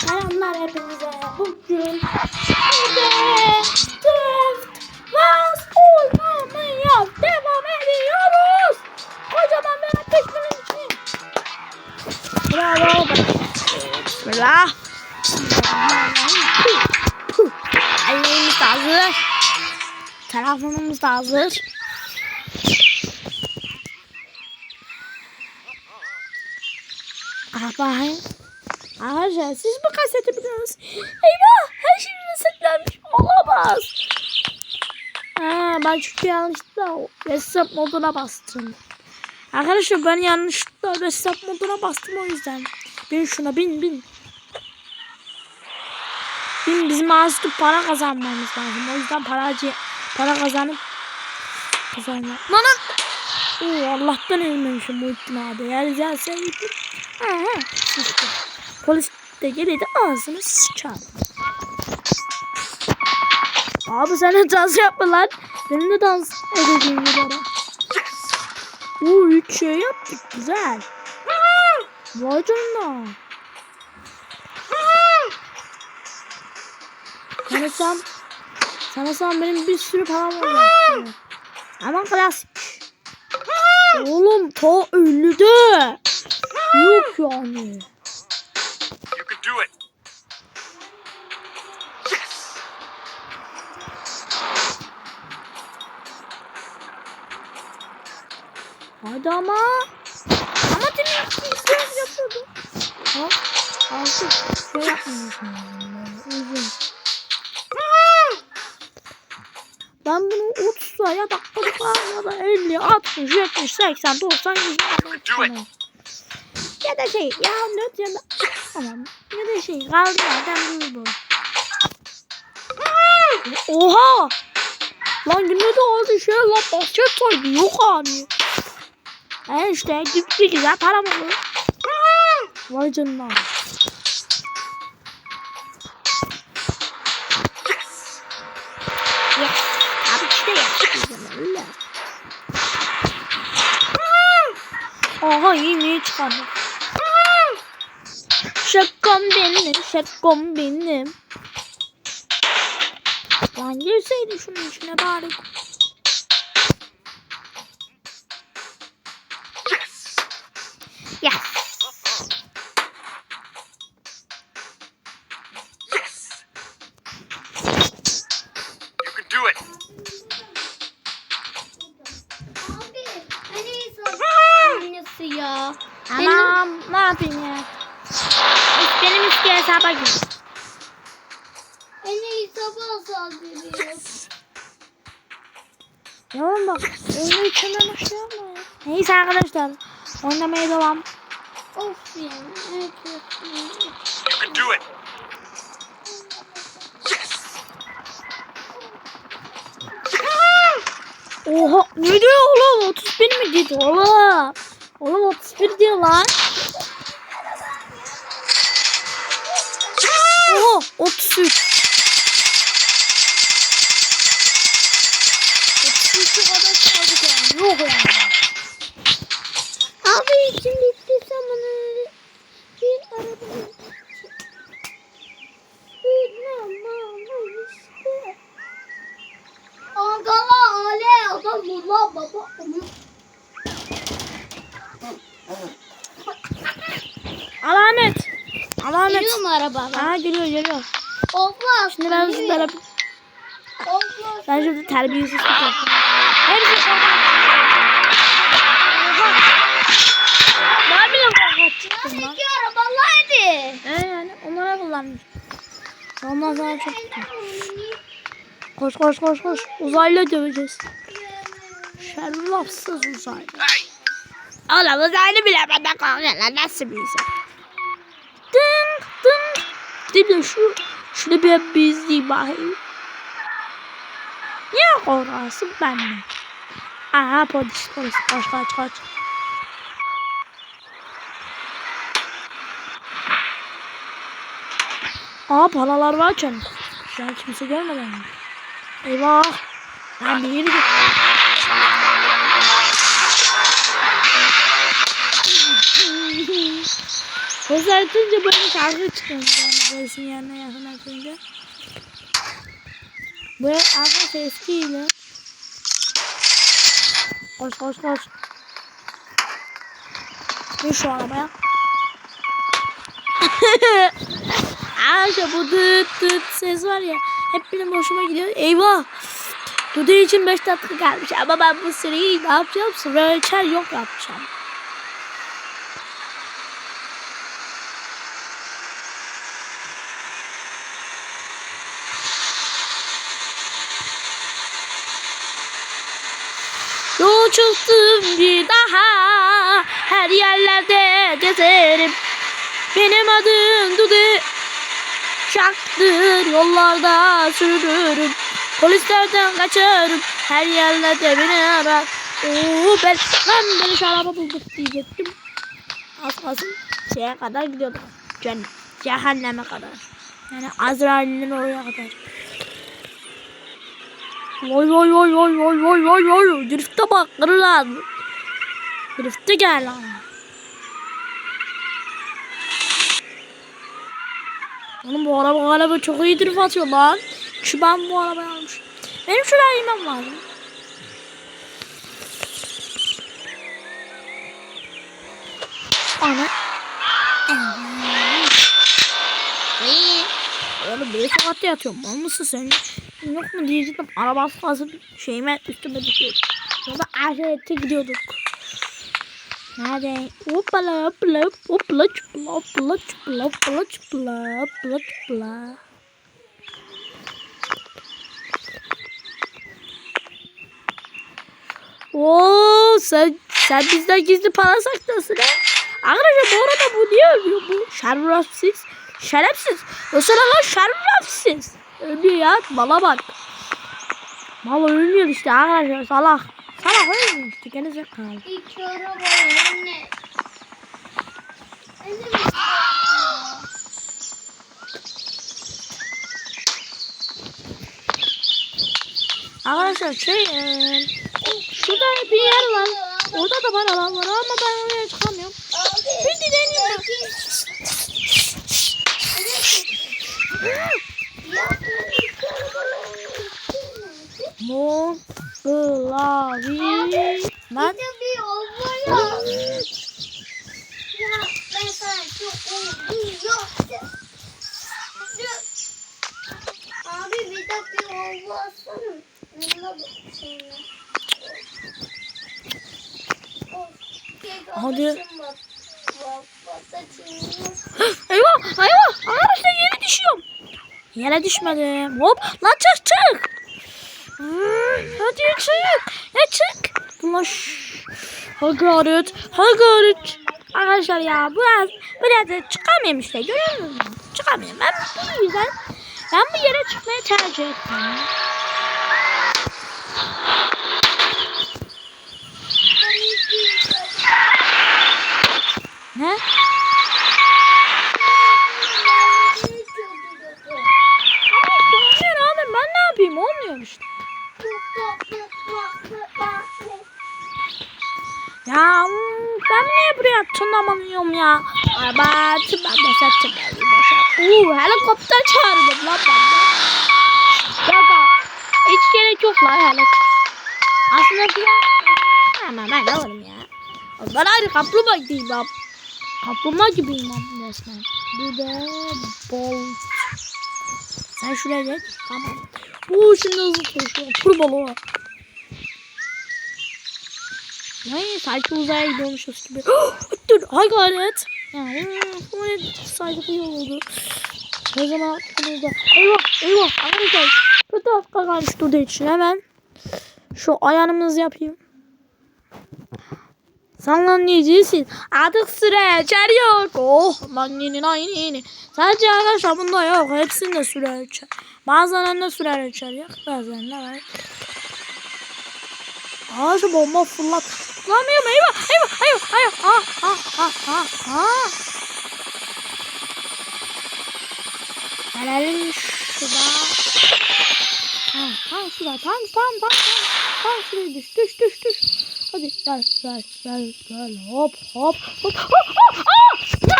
Selamlar hepinize. Bugün de Drift Vaz oynamaya devam ediyoruz. Kocaman bir ateşlerin içine. Bravo. Bismillah. Ellerimiz hazır. Telefonumuz hazır. Ah bakayım. Arkadaşlar siz bu kaseti biliyorsunuz. Eyvah her şey resetlenmiş. Olamaz. Ha, ben çünkü yanlışlıkla reset moduna bastım. Arkadaşlar ben yanlışlıkla reset moduna bastım o yüzden. Bin şuna bin bin. Bin bizim ağzı para kazanmamız lazım. O yüzden para, para kazanıp kazanmak. Lan lan. Allah'tan ölmemişim Muhittin abi. Gelseydim. Ha ha. Sıçtı. Polis de gelirdi ağzını sıçar. Abi sen de dans yapma lan. Benim de dans edeceğim bir ara. Oo üç şey yaptık. Güzel. Vay canına. Sanırsam Sanırsam benim bir sürü param var. Ama klasik. Oğlum ta ölüdü. Yok yani. You can do it. Hadi ama. Ama demin yaptım. yapıyordu. Ha? Artık şey yapmıyorsun. Uzun. Ben bunu 30 ya dakikalık ya da 50, 60, 70, 80, 90, 100 tamam. Ya da şey ya not ya da tamam. Ya da şey kaldı yerden dur bu. Oha! Lan günde de oldu şey lan basket soydu yok abi. E işte bir güzel param olur. Vay canına. Abi işte ya. Aha yine çıkardı. Şakam benim, şakam benim. Lan girseydin şunun içine bari. Yes. Yes. Oynamaya devam. Of ya. You can do it. Yes. Oha ne diyor oğlum 31 mi dedi oğlum? Oğlum 31 diyor lan. Mu araba? Aa geliyor geliyor. Ofla. Şimdi ben sizlere Ofla. ben şimdi terbiyesiz yapacağım. Hepsi Ben bile kavga çıktım lan. İki arabalar hadi. He yani onlara kullanmış. Ondan sonra çok Koş koş koş koş. Uzaylı döveceğiz. Şerlafsız uzaylı. Oğlum uzaylı bile benden korkuyor lan. Nasıl bir insan? Değil mi şu? Şunu bir bir izleyeyim bakayım. Niye korkarsın ben mi? Aha polis polis. Kaç kaç kaç. Aa paralar var canım. Şu an kimse görmeden mi? Eyvah. Ben bir git. Ses artınca böyle şarkı çıkıyor. Yani böylesin yanına yakın atınca. Bu arkadaşlar eskiyle. Koş koş koş. Bin şu arabaya. Arkadaşlar bu dıt dıt ses var ya. Hep benim hoşuma gidiyor. Eyvah. Dudu için 5 dakika kalmış ama ben bu süreyi ne yapacağım? Sıra ölçer yok yapacağım. Çıktım bir daha Her yerlerde gezerim. Benim adım Dudu. Şaktır yollarda sürürüm. Polislerden kaçarım Her yerlerde beni arar. Oo, ben, ben beni şu araba bulduk diyecektim. Az kalsın şeye kadar gidiyordum. Cennet, cehenneme kadar. Yani Azrail'in oraya kadar Vay vay vay vay vay vay vay vay Drift'e bak lan Drift'e gel lan Oğlum bu araba araba çok iyi drift atıyor lan. Şu ben bu arabayı almışım. Benim şuraya inmem lazım. Ana. Oğlum bir saatte yatıyorum. Mal mısın sen? Yok mu diyecektim. Arabası fazla şeyime üstüme düşüyor. Ya da ahirete gidiyorduk. Nerede? Hoppala hoppala hoppala çıpla hoppala çıpla hoppala çıpla hoppala çıpla. Oo sen sen bizden gizli para saklasın ha. Arkadaşlar bu arada bu niye ölüyor bu? Şerefsiz. Şerefsiz. Mesela lan şerefsiz. Ölüyor ya. Mala bak. Mal ölmüyor işte arkadaşlar salak. Salak ölmüyor işte gene zekalı. İki araba anne. Arkadaşlar şey eee, şurada bir yer var. Orada da var alan var ama ben oraya çıkamıyorum. Bir de Mutlavi. Lan. Abi bir de bir. Of, bir Hadi. eyvah eyvah. Arkadaşlar yere düşüyorum. Yere düşmedim. Hop lan çık çık. Hadi çık. Ne çık? Bunlar şşş. Hakaret. Hakaret. Arkadaşlar ya biraz biraz da çıkamıyorum işte görüyor musunuz? Çıkamıyorum. Ben bu yüzden ben bu yere çıkmayı tercih ettim. Ne? Ya ben niye buraya tırmanıyorum ya? Ay ben tırmanmasa tırmanayım. Uuu helikopter çağırdım lan ben de. Baba hiç gerek yok lan helikopter. Aslında bir Ama ben alırım ya. Ben ayrı kaplumbağa gideyim ben. Kaplumbağa gibiyim ben resmen. Bu da bolt. Sen şuraya geç. Tamam. Uuu şimdi hızlı koşuyor. Kur Ne? Sanki uzaya gidiyormuşuz gibi. Dur. Hay gayret. Yani ne sanki iyi oldu. Ne zaman burada. Eyvah eyvah. Arkadaşlar. Dakika kalmış durduğu için hemen. Şu ayarımızı yapayım. Sallanıcısın. Artık süre açar yok. Oh magninin aynı yeni. Sadece arkadaşlar bunda yok. Hepsinde süre açar. Bazılarında süre açar yok. Bazılarında var. Şu bomba fırlat. Fırlamıyorum eyvah eyvah eyvah eyvah. Ha ha ha ha ha. Gelelim şurada. Ha ha şurada tam tam tam tam. Tam şuraya düş düş düş düş. Hadi gel gel gel gel hop hop hop hop hop hop. Ya!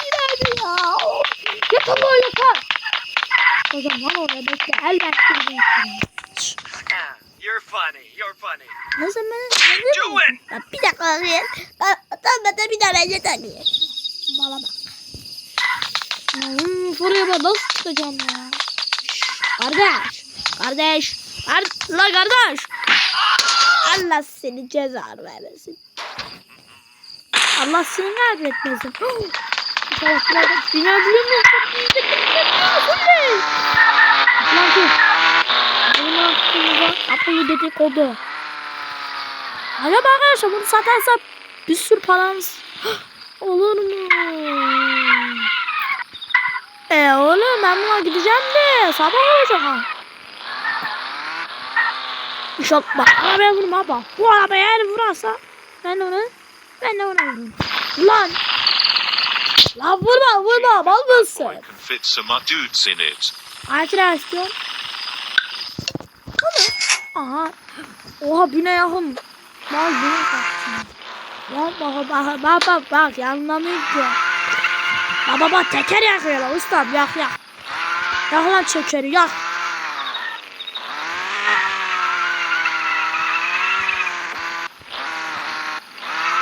Giderdi ya. Yakın o yakın. O zaman orada bekle. El bekle. You're funny. You're funny. Ne zaman? Do it. Ya bir dakika abi. Tamam da bir daha bence tabii. Mala bak. Hmm, buraya ben nasıl çıkacağım ya? Kardeş. Kardeş. Kar la kardeş. Allah seni ceza vermesin. Allah seni kahretmesin. İnşallah burada binebiliyor musun? Lan dur. Aklımda kapıyı dedikodu. Acaba arkadaşlar bunu satarsam bir sürü paramız olur mu? E oğlum ben buna gideceğim de sabah olacak ha. İnşallah bak arabaya vurma bak. Bu arabaya eğer vurarsa ben onu ben de ona vururum. Lan. Lan vurma vurma mal mısın? I Aha. Oha bine yakın. Bak bine kaçtım. Bak bak bak bak bak bak yanlamıyor ki. Baba bak teker yakıyor lan ustam yak yak. Yak lan çekeri yak.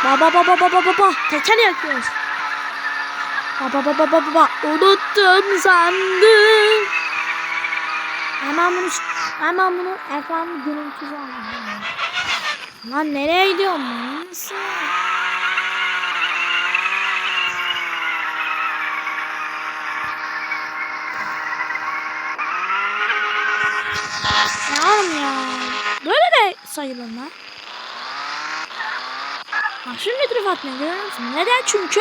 Baba baba baba baba teker yakıyoruz. Baba baba baba baba unuttum sandım. Hemen bunu hemen bunu ekran görüntüsü alalım. Lan nereye gidiyorum? Nasıl? Ya oğlum ya. Böyle de sayılır lan. Bak şimdi drift atmıyor görüyor musun? Neden? Çünkü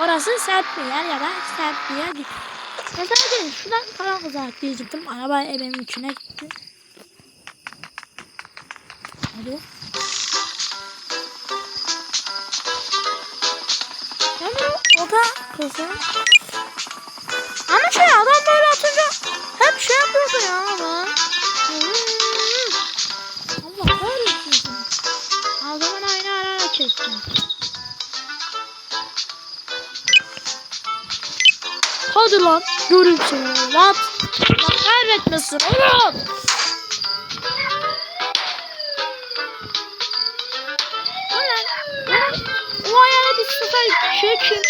orası sert bir yer ya da sert bir yer değil. Mesela gelin şuradan falan uzak diyecektim. Araba evimin içine gitti. Hadi. Hemen oda kızı. Ama şey adam böyle atınca hep şey yapıyordu ya ama. Allah kahretsin. O zaman aynı ara ara çektim. Hadi lan görün seni lan. Allah kahretmesin oğlum. O ayağına bir sıfır şey için.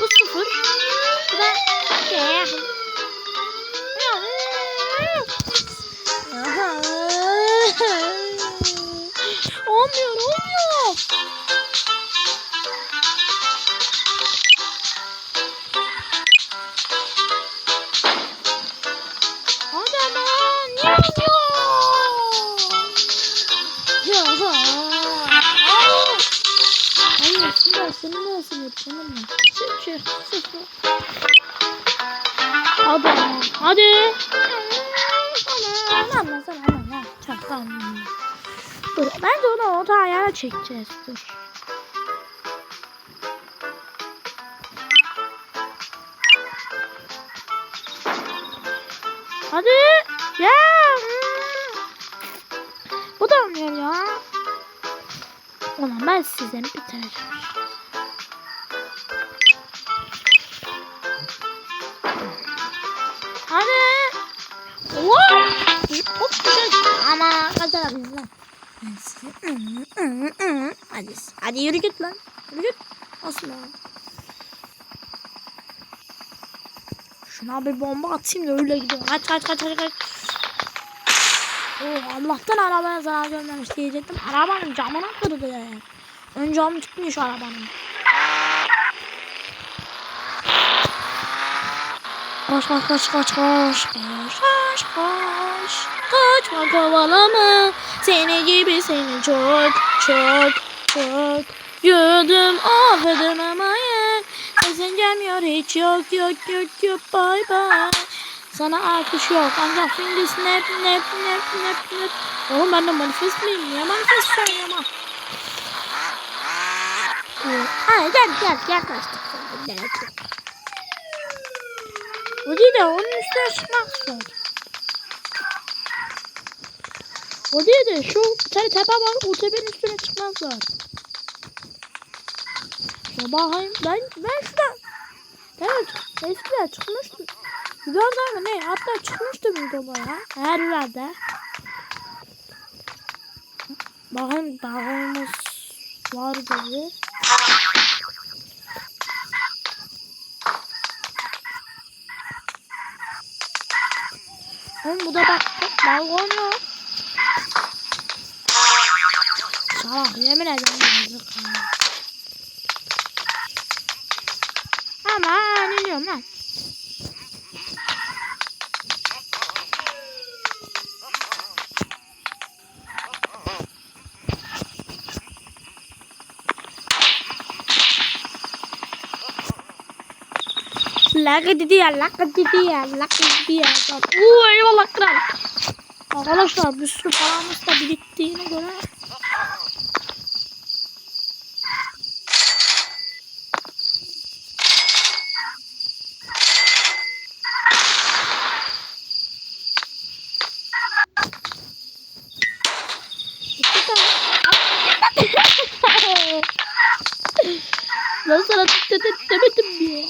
Bu sıfır. Bu da şey. Olmuyor olmuyor. Çekeceğiz dur. Hadi. Ya. Bu da olmuyor ya. Ulan ben sizden bitireceğim. Hadi. Hop güzel. Ama kazanabiliriz lan. Hadi, hadi yürü git lan. Yürü git. Asma. Şuna bir bomba atayım da öyle gidiyorum. Kaç kaç kaç kaç kaç. Oh, Allah'tan arabaya zarar görmemiş diyecektim. Arabanın camını kırdı. Ön camı çıkmış arabanın. Koş koş koş koş koş koş koş koş. Kaçma kovalama. Seni gibi seni çok çok çok affedin ama ya Sesin yok hiç yok yok yok yok. Bye bye. Sana alkış yok. Ancak finger snap nap nap nap nap Oğlum ben de manifest miyim? Ya manifest söyleyemem Hayır gel gel Gel. Gel bu değil de onun üstüne çıkmak zor. Değil de şu bir tane tepe var. O tepenin üstüne çıkmazlar. Ya bakayım ben ben şuradan Evet eskiden çıkmıştı. Videoda mı ne? Hatta çıkmıştı videoda ya. Her yerde. Bakın dağımız var dedi. Oğlum bu da bak balkon yok. Salak yemin ederim yazık ha. Aman iniyorum lan. Laka dedi ya, laka dedi ya, laka dedi ya. Uuu eyvallah kral. Arkadaşlar bir sürü paramız da biriktiğine göre. Ben sana dikkat et demedim mi ya?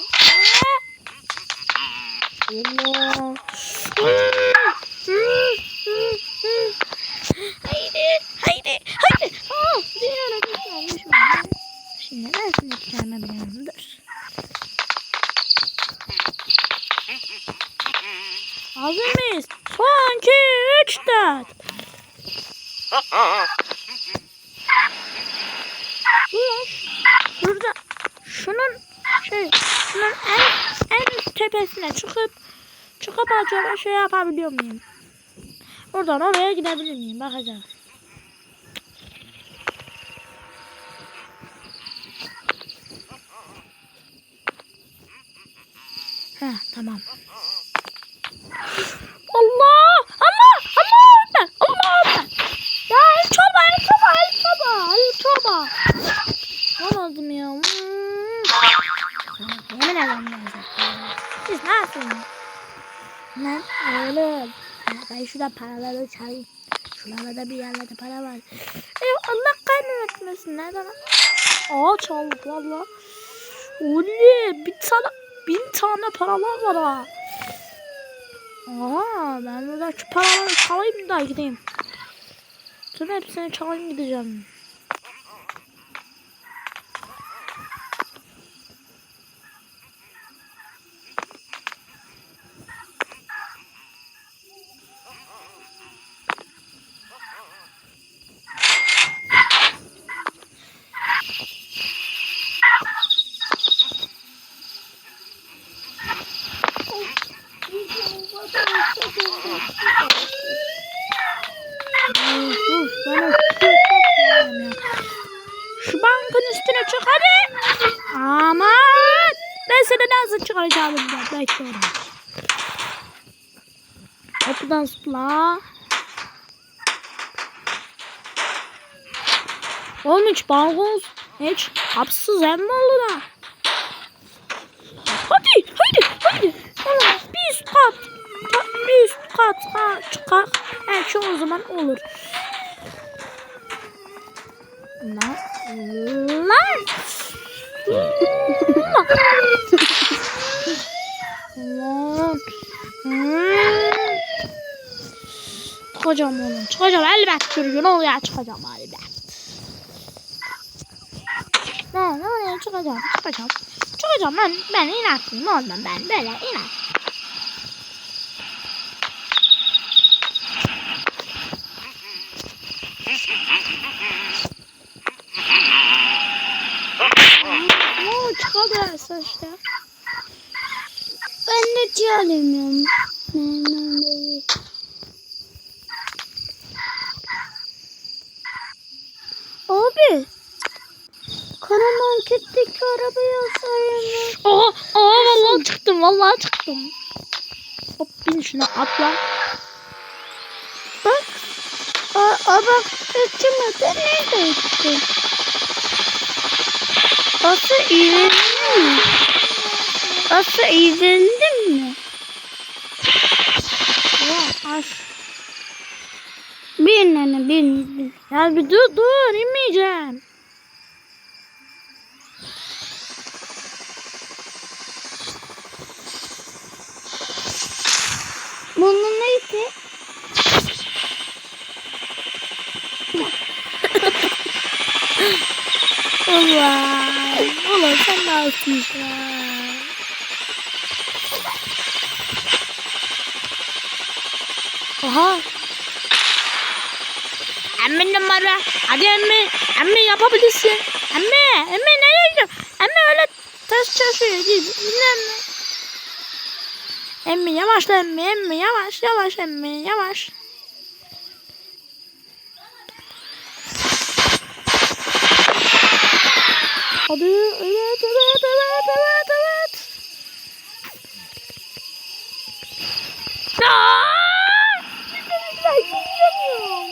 Allah. Haydi, haydi, haydi. Aa, diğer güzelmiş oldu. Şimdi ben seni tutacağımı biliyorumdur. Hazır mıyız? Son, iki, üç, dört. Dur. Şurada şunun şey şunun en en üst tepesine çıkıp çıkıp acaba şey yapabiliyor muyum? Oradan oraya gidebilir miyim? Bakacağım. Heh, tamam. Allah! Allah! Allah! Ekber! Allah! Ekber! Ya el çoba, el çoba, el çoba, el çoba. Olmadım ya. Hmm. Yemin ederim yazacak. Siz ne yapıyorsunuz? Lan oğlum. Ya Ben şurada paraları çalayım. Şuralarda bir yerlerde para var. E, Allah kaybetmesin. Nereden? Aa çaldık valla. Oley bir tane bin tane paralar var ha. Aa ben burada şu paraları çalayım da gideyim. Dur hepsini çalayım gideceğim. Uf, uf, ben of, çok korkuyorum ya. Şu bankın üstüne çık hadi. Aman. Ben seni nasıl çıkaracağım ben. Bekle orada. Kapıdan zıpla. Oğlum hiç balkon hiç hapsız hem mi oldu da? Hadi hadi hadi. Oğlum bir üst kat. Bir üst kat. Ha çıkar. Her şey o zaman olur. Lan. Lan. Lan. Hmm. Çıkacağım oğlum. Çıkacağım elbet bir gün oraya çıkacağım elbet. Ben oraya çıkacağım. Çıkacağım. Çıkacağım ben. Ben inatlıyım oğlum ben. Böyle inat. İşte. Ben de çalamıyorum. Memnun değil. Abi. Karamarketteki arabayı alsayım. Oha, oha vallahi çıktım, vallahi çıktım. Hop bin şuna atla. Bak. Aa, aa bak. Kaçamadı. Nerede gittin? Aslı eğlendin mi? Aslı eğlendin mi? Oha aş. Bir birinin birinin. Ya bir dur dur inmeyeceğim. Bunun neydi? Allah. Sen yapıyorsun ya? Oha. Emmi numara. Hadi emmi. Emmi yapabilirsin. Emmi. Emmi nereye gidiyorsun? Emmi öyle ters çalışıyor değil. Emmi. Emmi yavaşla emmi. Emmi yavaş yavaş emmi yavaş. Hadi evet evet evet evet evet. Aa! Ben yiyemiyorum.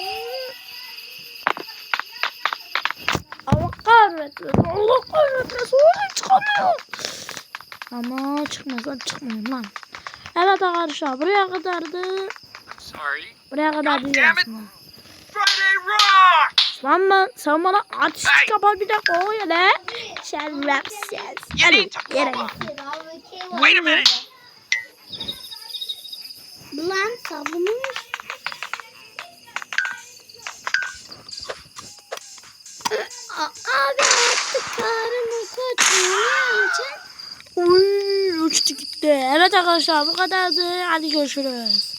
Allah kahretmesin. Allah kahretmesin. Oraya çıkamıyorum. Ama çıkmazsan çıkmıyorum lan. Evet arkadaşlar buraya kadardı. Sorry. Buraya kadar değil damn it. aslında. Friday rock! Lan ben sen bana artistik Hey! yapar bir dakika o ya ne? Need Hadi to yere. Wait a minute. Lan sabunun Abi artık karnı kaçıyor. Uy uçtu gitti. Evet arkadaşlar bu kadardı. Hadi görüşürüz.